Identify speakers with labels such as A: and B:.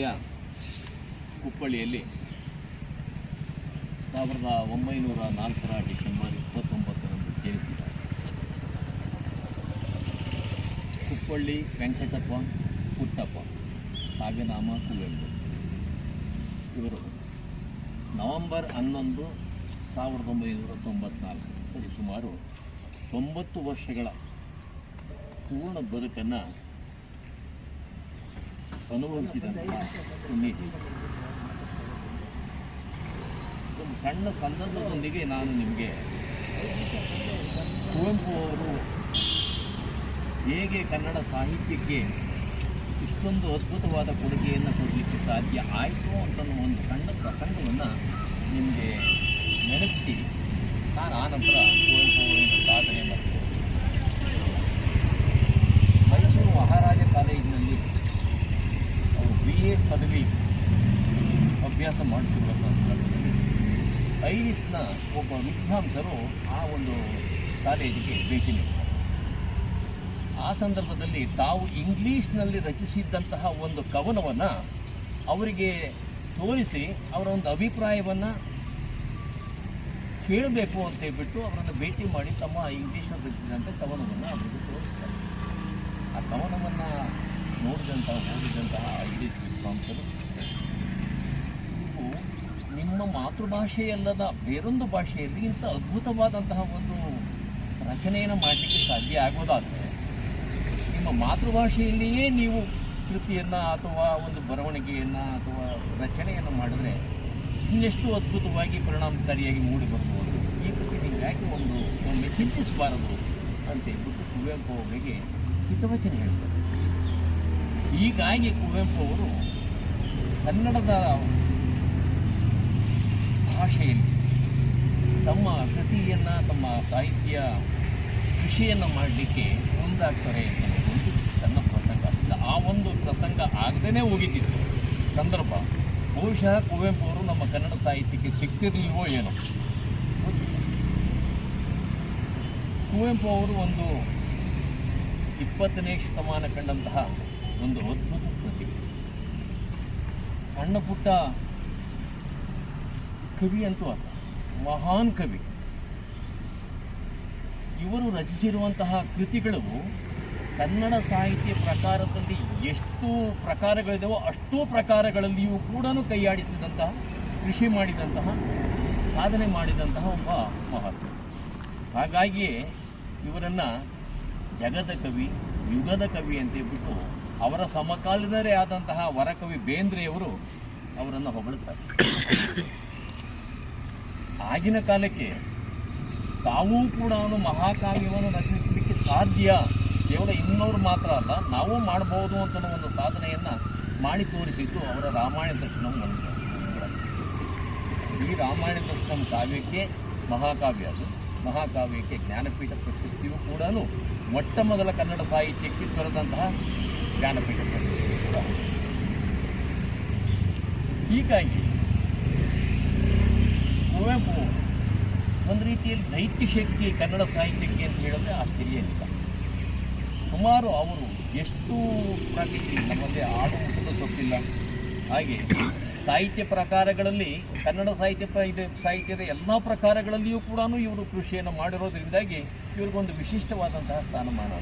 A: ಜಿಲ್ಲೆಯ ಕುಪ್ಪಳ್ಳಿಯಲ್ಲಿ ಸಾವಿರದ ಒಂಬೈನೂರ ನಾಲ್ಕರ ಡಿಸೆಂಬರ್ ಇಪ್ಪತ್ತೊಂಬತ್ತರಂದು ಜನಿಸಿದ ಕುಪ್ಪಳ್ಳಿ ವೆಂಕಟಪ್ಪ ಪುಟ್ಟಪ್ಪ ಕಾವ್ಯನಾಮ ಕುವೆಂಪು. ಇವರು ನವೆಂಬರ್ ಹನ್ನೊಂದು ಸಾವಿರದ ಒಂಬೈನೂರ ತೊಂಬತ್ನಾಲ್ಕು ಸರಿ, ಸುಮಾರು ತೊಂಬತ್ತು ವರ್ಷಗಳ ಪೂರ್ಣ ಬದುಕನ್ನು ಅನುಭವಿಸಿದಂತಹ ಪುಣ್ಯತಿ ಒಂದು ಸಣ್ಣ ಸಂದರ್ಭದೊಂದಿಗೆ ನಾನು ನಿಮಗೆ ಕುವೆಂಪು ಅವರು ಹೇಗೆ ಕನ್ನಡ ಸಾಹಿತ್ಯಕ್ಕೆ ಇಷ್ಟೊಂದು ಅದ್ಭುತವಾದ ಕೊಡುಗೆಯನ್ನು ಕೊಡಲಿಕ್ಕೆ ಸಾಧ್ಯ ಆಯಿತು ಅಂತ ಒಂದು ಸಣ್ಣ ಪ್ರಸಂಗವನ್ನು ನಿಮಗೆ ನೆನಪಿಸಿ. ನಾನು ಆನಂತರ ಕುವೆಂಪು ಅವರಿಂದ ಸಾಧನೆ ಪದವಿ ಅಭ್ಯಾಸ ಮಾಡ್ತಿರ್ಬೇಕಂತ. ಐರಿಸ್ನ ಒಬ್ಬ ವಿದ್ವಾಂಸರು ಆ ಒಂದು ಕಾಲೇಜಿಗೆ ಭೇಟಿ ನೀಡ್ತಾರೆ ಆ ಸಂದರ್ಭದಲ್ಲಿ ತಾವು ಇಂಗ್ಲೀಷ್ನಲ್ಲಿ ರಚಿಸಿದ್ದಂತಹ ಒಂದು ಕವನವನ್ನು ಅವರಿಗೆ ತೋರಿಸಿ ಅವರ ಒಂದು ಅಭಿಪ್ರಾಯವನ್ನು ಕೇಳಬೇಕು ಅಂತ ಹೇಳ್ಬಿಟ್ಟು ಅವರನ್ನು ಭೇಟಿ ಮಾಡಿ ತಮ್ಮ ಇಂಗ್ಲೀಷ್ನಲ್ಲಿ ರಚಿಸಿದಂಥ ಕವನವನ್ನು ಅವರಿಗೆ ತೋರಿಸ್ತಾರೆ ಆ ಕವನವನ್ನು ನೀವು ನಿಮ್ಮ ಮಾತೃಭಾಷೆಯಲ್ಲದ ಬೇರೊಂದು ಭಾಷೆಯಲ್ಲಿ ಇಂಥ ಅದ್ಭುತವಾದಂತಹ ಒಂದು ರಚನೆಯನ್ನು ಮಾಡಲಿಕ್ಕೆ ಸಾಧ್ಯ ಆಗೋದಾದರೆ, ನಿಮ್ಮ ಮಾತೃಭಾಷೆಯಲ್ಲಿಯೇ ನೀವು ಕೃತಿಯನ್ನು ಅಥವಾ ಒಂದು ಬರವಣಿಗೆಯನ್ನು ಅಥವಾ ರಚನೆಯನ್ನು ಮಾಡಿದ್ರೆ ಇನ್ನೆಷ್ಟು ಅದ್ಭುತವಾಗಿ ಪರಿಣಾಮಕಾರಿಯಾಗಿ ಮೂಡಿ ಬರ್ಬೋದು ಈ ಕೃತಿ ನೀವು ಯಾಕೆ ಒಂದು, ಒಮ್ಮೆ ಚಿಂತಿಸಬಾರದು ಅಂತ ಹೇಳ್ಬಿಟ್ಟು ಕುವೆಂಪು ಅವರಿಗೆ ಹಿತವಚನ ಹೇಳ್ತಾರೆ. ಹೀಗಾಗಿ ಕುವೆಂಪು ಅವರು ಕನ್ನಡದ ಭಾಷೆಯಲ್ಲಿ ತಮ್ಮ ಕೃತಿಯನ್ನು, ತಮ್ಮ ಸಾಹಿತ್ಯ ಕೃಷಿಯನ್ನು ಮಾಡಲಿಕ್ಕೆ ಮುಂದಾಗ್ತಾರೆ ಒಂದು ತನ್ನ ಪ್ರಸಂಗ. ಆ ಒಂದು ಪ್ರಸಂಗ ಆಗದೇ ಹೋಗಿದ್ದಿತ್ತು. ಸಂದರ್ಭ, ಬಹುಶಃ ಕುವೆಂಪು ಅವರು ನಮ್ಮ ಕನ್ನಡ ಸಾಹಿತ್ಯಕ್ಕೆ ಸಿಕ್ತಿರ್ಲಿಲ್ವೋ ಏನೋ. ಕುವೆಂಪು ಅವರು ಒಂದು ಇಪ್ಪತ್ತನೇ ಶತಮಾನ ಕಂಡಂತಹ ಒಂದು ಅದ್ಭುತ ಕೃತಿ. ಸಣ್ಣ ಪುಟ್ಟ ಕವಿ ಅಂತೂ ಅಲ್ಲ, ಮಹಾನ್ ಕವಿ. ಇವರು ರಚಿಸಿರುವಂತಹ ಕೃತಿಗಳು ಕನ್ನಡ ಸಾಹಿತ್ಯ ಪ್ರಕಾರದಲ್ಲಿ ಎಷ್ಟು ಪ್ರಕಾರಗಳಿದಾವೋ ಅಷ್ಟೂ ಪ್ರಕಾರಗಳಲ್ಲಿಯೂ ಕೂಡ ಕೈಯಾಡಿಸಿದಂತಹ, ಕೃಷಿ ಮಾಡಿದಂತಹ, ಸಾಧನೆ ಮಾಡಿದಂತಹ ಒಬ್ಬ ಮಹತ್ವ ಹಾಗಾಗಿಯೇ ಇವರನ್ನು ಜಗದ ಕವಿ, ಯುಗದ ಕವಿ ಅಂತ ಅವರ ಸಮಕಾಲೀನರೇ ಆದಂತಹ ವರಕವಿ ಬೇಂದ್ರೆಯವರು ಅವರನ್ನು ಹೊಗಳುತ್ತಾರೆ ಆಗಿನ ಕಾಲಕ್ಕೆ ತಾವೂ ಕೂಡ ಮಹಾಕಾವ್ಯವನ್ನು ರಚಿಸಲಿಕ್ಕೆ ಸಾಧ್ಯ? ಕೇವಲ ಇನ್ನೋರು ಮಾತ್ರ ಅಲ್ಲ, ನಾವು ಮಾಡಬಹುದು ಅಂತ ಒಂದು ಸಾಧನೆಯನ್ನು ಮಾಡಿ ತೋರಿಸಿದ್ದು ಅವರ ರಾಮಾಯಣ ದರ್ಶನಂ ಈ ರಾಮಾಯಣ ದರ್ಶನಂ ಕಾವ್ಯಕ್ಕೆ ಮಹಾಕಾವ್ಯ ಅದು. ಮಹಾಕಾವ್ಯಕ್ಕೆ ಜ್ಞಾನಪೀಠ ಪ್ರಶಸ್ತಿಯೂ ಕೂಡ ಮೊಟ್ಟ ಮೊದಲ ಕನ್ನಡ ಸಾಹಿತ್ಯಕ್ಕೆ ದೊರೆತಂತಹ ಜ್ಞಾನಪೀಠ ಕೂಡ. ಹೀಗಾಗಿ, ಕುವೆಂಪು ಒಂದು ರೀತಿಯಲ್ಲಿ ದೈತ್ಯ ಶಕ್ತಿ ಕನ್ನಡ ಸಾಹಿತ್ಯಕ್ಕೆ ಅಂತ ಹೇಳಿದ್ರೆ ಆಶ್ಚರ್ಯ ಇಲ್ಲ ಸುಮಾರು ಅವರು ಎಷ್ಟು ಪ್ರಕೃತಿ ನಮ್ಮಲ್ಲಿ ಆಡು ಮುಟ್ಟದ ಗೊತ್ತಿಲ್ಲ ಹಾಗೆ ಸಾಹಿತ್ಯ ಪ್ರಕಾರಗಳಲ್ಲಿ, ಕನ್ನಡ ಸಾಹಿತ್ಯ ಇದು ಸಾಹಿತ್ಯದ ಎಲ್ಲ ಪ್ರಕಾರಗಳಲ್ಲಿಯೂ ಕೂಡ ಇವರು ಕೃಷಿಯನ್ನು ಮಾಡಿರೋದ್ರಿಂದಾಗಿ ಇವ್ರಿಗೊಂದು ವಿಶಿಷ್ಟವಾದಂತಹ ಸ್ಥಾನಮಾನ.